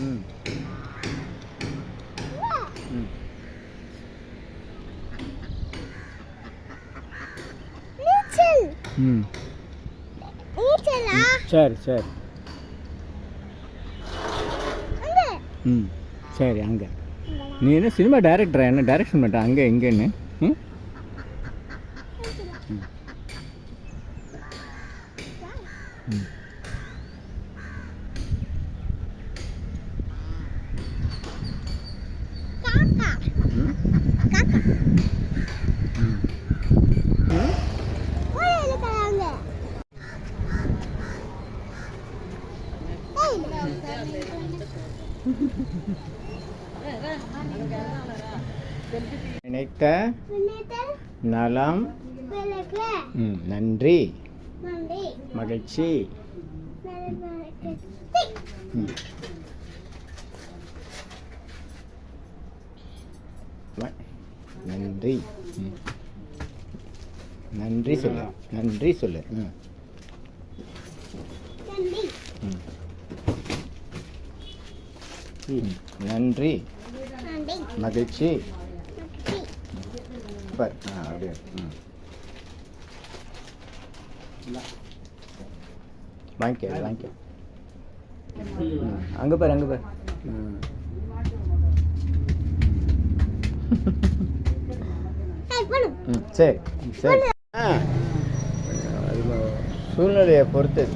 ம். சரி சரி. ம் சரி அங்கே. நீ என்ன சினிமா டைரக்டரா என்ன டைரக்ஷன் பண்ணுற அங்கே எங்கேன்னு ம். ம். ம் காக்கா ம் காக்கா ம் ம் ஓய் எழுக்கறாங்க நினைத்த நலம் நன்றி. மகிழ்ச்சி. நன்றி. நன்றி சொல்லு. நன்றி சொல்லு. ம். நன்றி. மகிழ்ச்சி. மகிழ்ச்சி. பார். ஆ அப்படியே. ம். வாங்கிக்க வாங்கிக்க. அங்கே பாரு அங்கே பாரு. ம். சரி சரி. சூழ்நிலையை பொறுத்தது.